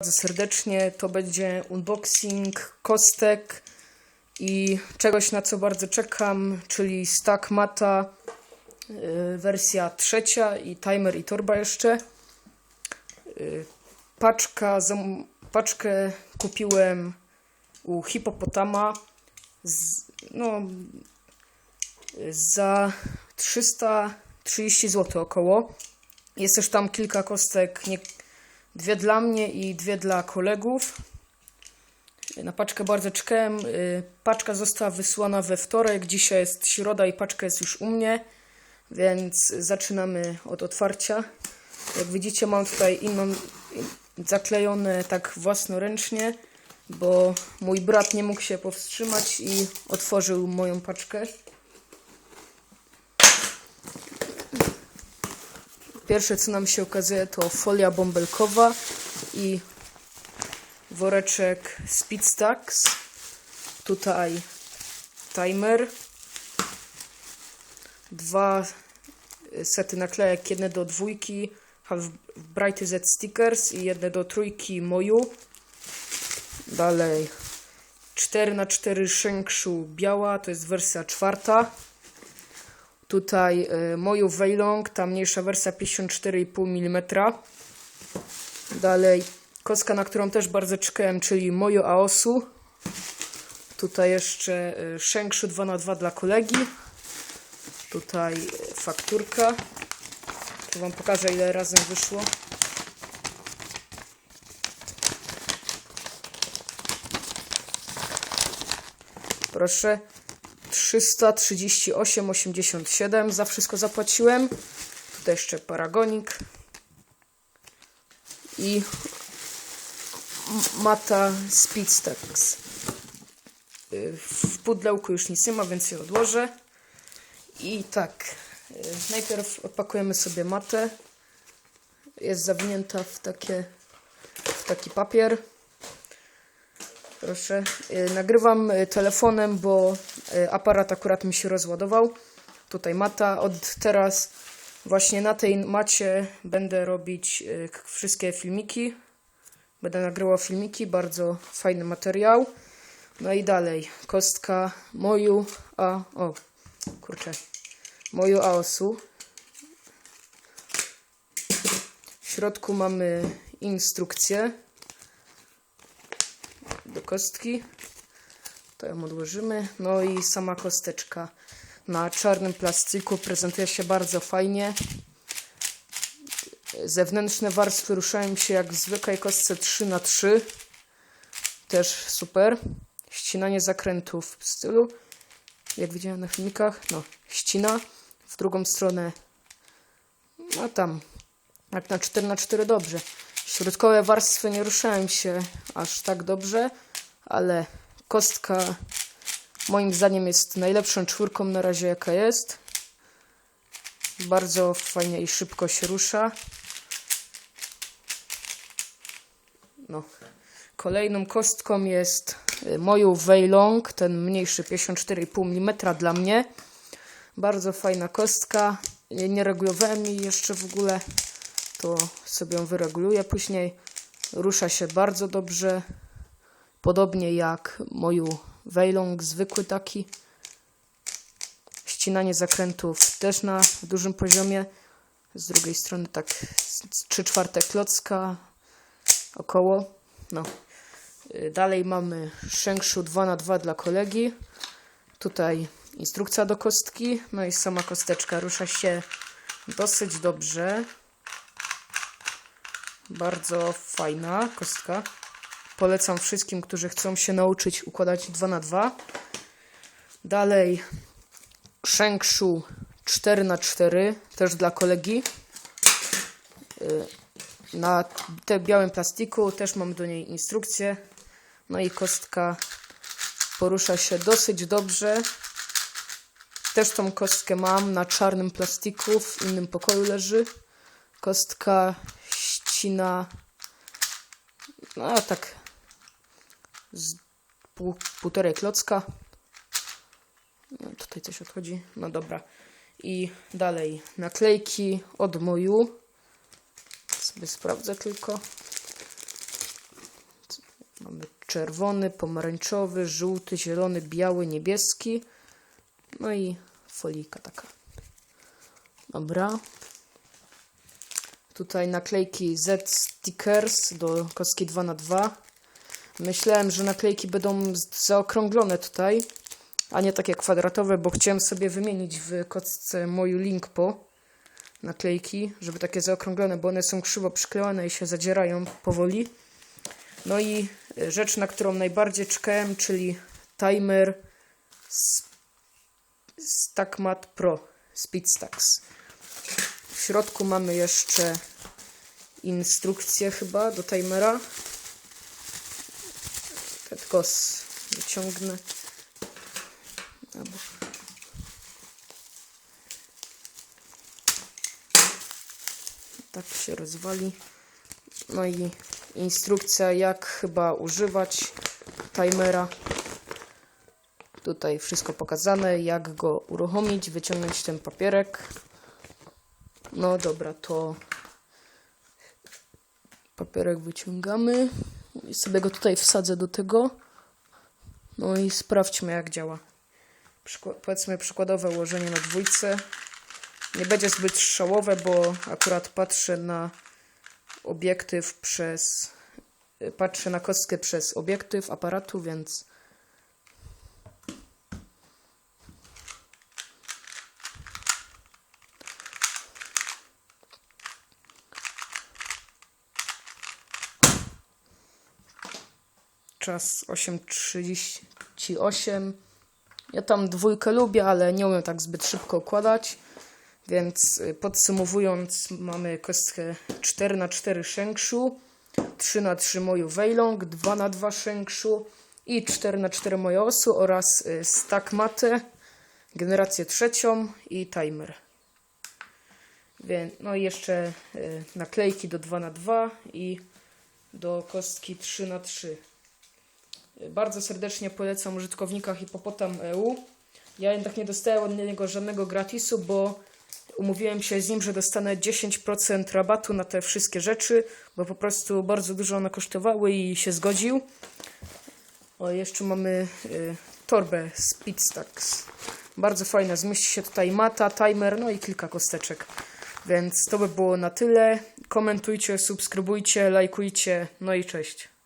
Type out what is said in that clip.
bardzo serdecznie. To będzie unboxing kostek i czegoś na co bardzo czekam, czyli Stack Mata y, wersja trzecia i timer i torba jeszcze. Y, Paczka, paczkę kupiłem u Hipopotama z, no, za 330 zł około. Jest też tam kilka kostek, nie, dwie dla mnie i dwie dla kolegów. Na paczkę bardzo czekałem. Y, Paczka została wysłana we wtorek, dzisiaj jest środa i paczka jest już u mnie, więc zaczynamy od otwarcia. Jak widzicie mam tutaj inną zaklejone tak własnoręcznie, bo mój brat nie mógł się powstrzymać i otworzył moją paczkę. Pierwsze co nam się okazuje to folia bąbelkowa i woreczek Speedstacks. Tutaj timer. Dwa sety naklejek, jedne do dwójki Brighty Z Stickers i jedne do trójki Moju. Dalej 4x4 Shengshu biała, to jest wersja czwarta. Tutaj y, Moju Weilong, ta mniejsza wersja 54,5 mm. Dalej kostka, na którą też bardzo czekałem, czyli Moju Aosu. Tutaj jeszcze y, Shengshu 2x2 dla kolegi. Tutaj y, fakturka. Tu Wam pokażę ile razem wyszło. Proszę. 338,87 za wszystko zapłaciłem. Tutaj jeszcze paragonik. I mata Speedstacks. Y, W pudełku już nic nie ma, więc je odłożę. I tak, y, najpierw opakujemy sobie matę. Jest zawinięta w, takie, w taki papier. Proszę. Y, Nagrywam y, telefonem, bo y, aparat akurat mi się rozładował. Tutaj mata. Od teraz właśnie na tej macie będę robić wszystkie filmiki. Będę nagrywał filmiki. Bardzo fajny materiał. No i dalej. Kostka moju. A, o, kurczę. Moju Aosu. W środku mamy instrukcję kostki. To ją odłożymy. No i sama kosteczka na czarnym plastiku prezentuje się bardzo fajnie. Zewnętrzne warstwy ruszają się jak w zwykłej kostce 3x3. Też super. Ścinanie zakrętów w stylu, jak widziałem na filmikach, no, ścina. W drugą stronę, no tam, jak na 4x4 dobrze. Środkowe warstwy nie ruszają się aż tak dobrze, ale kostka moim zdaniem jest najlepszą czwórką na razie jaka jest. Bardzo fajnie i szybko się rusza. No. Kolejną kostką jest y, moją Weilong, ten mniejszy 54,5 mm dla mnie. Bardzo fajna kostka. Nie regulowałem jej jeszcze w ogóle to sobie ją wyreguluję później. Rusza się bardzo dobrze. Podobnie jak moją Weilong, zwykły taki. Ścinanie zakrętów też na dużym poziomie. Z drugiej strony tak 3 czwarte klocka około. No. Dalej mamy Shengshu 2x2 dla kolegi. Tutaj instrukcja do kostki. No i sama kosteczka rusza się dosyć dobrze. Bardzo fajna kostka. Polecam wszystkim, którzy chcą się nauczyć układać 2 na 2 Dalej Shengshu 4 na 4 też dla kolegi. Y, Na tym białym plastiku też mam do niej instrukcję. No i kostka porusza się dosyć dobrze. Też tą kostkę mam na czarnym plastiku, w innym pokoju leży. Kostka ścina, no tak, z pół, półtorej klocka. No, tutaj coś odchodzi. No dobra. I dalej naklejki od moju. Sobie sprawdzę tylko. czerwony, pomarańczowy, żółty, zielony, biały, niebieski. No i folika taka. Dobra. Tutaj naklejki Z Stickers do kostki 2x2. Myślałem, że naklejki będą zaokrąglone tutaj, a nie takie kwadratowe, bo chciałem sobie wymienić w kostce moją Linkpo naklejki, żeby takie zaokrąglone, bo one są krzywo przyklejone i się zadzierają powoli. No i y, rzecz, na którą najbardziej czekałem, czyli timer StackMat Pro Speedstacks. W środku mamy jeszcze instrukcję chyba do timera. Ja Tylko wyciągnę. Albo... Tak się rozwali. No i instrukcja jak chyba używać timera. Tutaj wszystko pokazane, jak go uruchomić, wyciągnąć ten papierek. No dobra, to papierek wyciągamy i sobie go tutaj wsadzę do tego. No i sprawdźmy jak działa. Przykła- powiedzmy przykładowe ułożenie na dwójce. Nie będzie zbyt szałowe, bo akurat patrzę na obiektyw przez. Patrzę na kostkę przez obiektyw aparatu, więc. Czas 8.38. Ja tam dwójkę lubię, ale nie umiem tak zbyt szybko układać. Więc y, podsumowując, mamy kostkę 4 na 4 Shengshu, 3 na 3 moją Weilong, 2 na 2 Shengshu i 4 na 4 moje Osu oraz y, Stack Mate, generację trzecią i timer. Więc, no i jeszcze y, naklejki do 2 na 2 i do kostki 3 na 3 Bardzo serdecznie polecam użytkownika Hipopotam EU. Ja jednak nie dostałem od niego żadnego gratisu, bo umówiłem się z nim, że dostanę 10% rabatu na te wszystkie rzeczy, bo po prostu bardzo dużo one kosztowały i się zgodził. O, jeszcze mamy y, torbę Speedstacks. Bardzo fajna, zmieści się tutaj mata, timer, no i kilka kosteczek. Więc to by było na tyle. Komentujcie, subskrybujcie, lajkujcie, no i cześć.